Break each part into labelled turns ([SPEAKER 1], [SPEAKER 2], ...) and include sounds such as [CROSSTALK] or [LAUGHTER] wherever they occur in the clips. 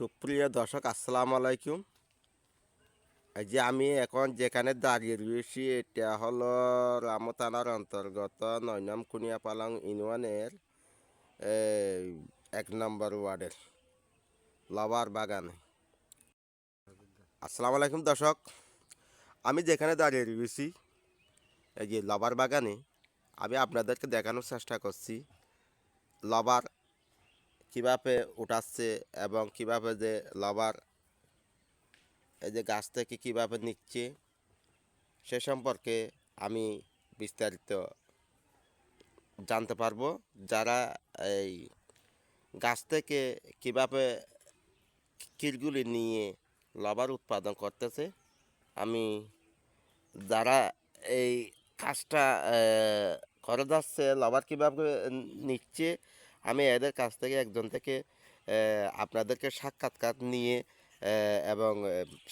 [SPEAKER 1] সুপ্রিয় দর্শক, আসসালামু আলাইকুম। যে আমি এখন যেখানে দাঁড়িয়ে রয়েছি, এটা হলো রামতানার অন্তর্গত নয়নাম কুনিয়া পালং ইউনিয়নের এক নম্বর ওয়ার্ডের, লবার বাগানে। আসসালামু আলাইকুম দর্শক, আমি যেখানে দাঁড়িয়ে রয়েছি, এই যে লবার বাগানে, আমি আপনাদেরকে দেখানোর চেষ্টা করছি, লবার কীভাবে উঠাচ্ছে এবং কীভাবে যে লবার, এই যে গাছ থেকে কীভাবে নিচ্ছে, সে সম্পর্কে আমি বিস্তারিত জানতে পারব। যারা এই গাছ থেকে কীভাবে কিরগুলি নিয়ে লবার উৎপাদন করতেছে, আমি যারা এই কাজটা করে যাচ্ছে, লবার কীভাবে নিচ্ছে আমি এদের কাছ থেকে একজন থেকে আপনাদেরকে সাক্ষাৎকার নিয়ে এবং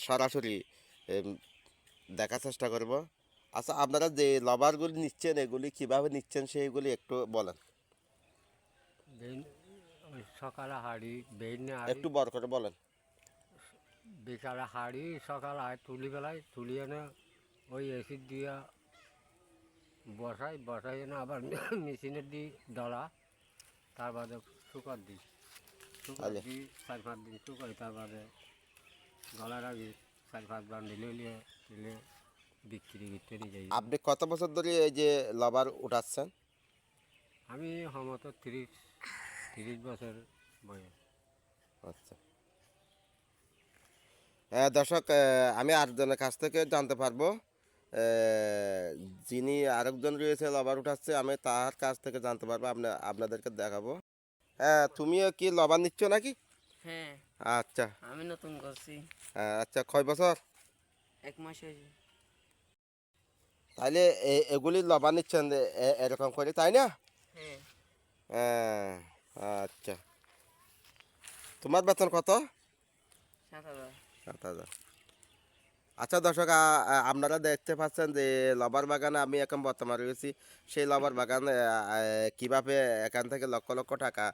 [SPEAKER 1] সরাসরি দেখার চেষ্টা করব। আচ্ছা আপনারা যে লবারগুলি নিচ্ছেন এগুলি কীভাবে নিচ্ছেন সেইগুলি একটু বলেন।
[SPEAKER 2] ওই সকালে হাড়ি বেইনে হাড়ি।
[SPEAKER 1] একটু বড় করে বলেন।
[SPEAKER 2] বিকালে হাড়ি সকালে হয় তুলি বেলায় তুলি এনে ওই এসিড দিয়া বসাই বসাই এনে আবার [LAUGHS] মেশিনের দিয়ে ডলা তার বাদে শুকার দিই। শুকার। দিই চার পাঁচ দিন শুকাই তার বাদে গলার আগে চার পাঁচ বার নিলে নিয়ে নিলে বিক্রি করতে নিয়ে যাই।
[SPEAKER 1] আপনি কত বছর ধরে এই যে লবার উঠাচ্ছেন?
[SPEAKER 2] আমি হমত তিরিশ তিরিশ বছর বয়স।
[SPEAKER 1] আচ্ছা। হ্যাঁ দর্শক আমি আটজনের কাছ থেকে জানতে পারব। যিনি আরেকজন রয়েছে লবার উঠাচ্ছে আমি তার কাছ থেকে জানতে পারব আপনা আপনাদেরকে দেখাবো। হ্যাঁ তুমিও কি লবার নিচ্ছ নাকি?
[SPEAKER 3] হ্যাঁ।
[SPEAKER 1] আচ্ছা।
[SPEAKER 3] আমি নতুন করছি।
[SPEAKER 1] হ্যাঁ, আচ্ছা কয় বছর?
[SPEAKER 3] এক মাস হয়েছে।
[SPEAKER 1] তাইলে এ- এগুলি লবার নিচ্ছেন এরকম করে তাই না?
[SPEAKER 3] হ্যাঁ।
[SPEAKER 1] হ্যাঁ আচ্ছা। তোমার বেতন কত?
[SPEAKER 3] সাত হাজার।
[SPEAKER 1] সাত হাজার। আচ্ছা দর্শক আপনারা দেখতে পাচ্ছেন যে লবার বাগানে আমি এখন বর্তমানে রয়েছি। সেই লবার বাগানে কীভাবে এখান থেকে লক্ষ লক্ষ টাকা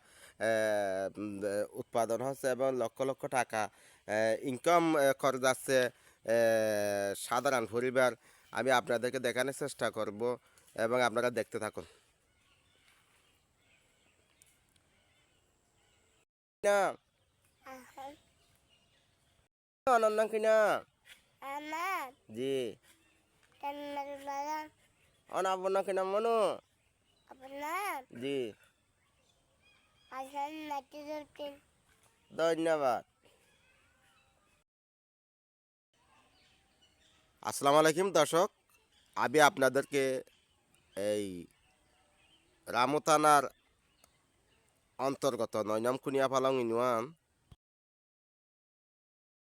[SPEAKER 1] উৎপাদন হচ্ছে এবং লক্ষ লক্ষ টাকা ইনকাম করে যাচ্ছে সাধারণ পরিবার আমি আপনাদেরকে দেখানোর চেষ্টা করব এবং আপনারা দেখতে থাকুন। না অনন্য কিনা?
[SPEAKER 4] আমার
[SPEAKER 1] জি কিনা মনু
[SPEAKER 4] আপনার
[SPEAKER 1] জি ধন্যবাদ আসসালামু আলাইকুম দর্শক। আমি আপনাদেরকে এই রামতানার অন্তর্গত নয়নাম কুনিয়া পালং ইউনিয়ন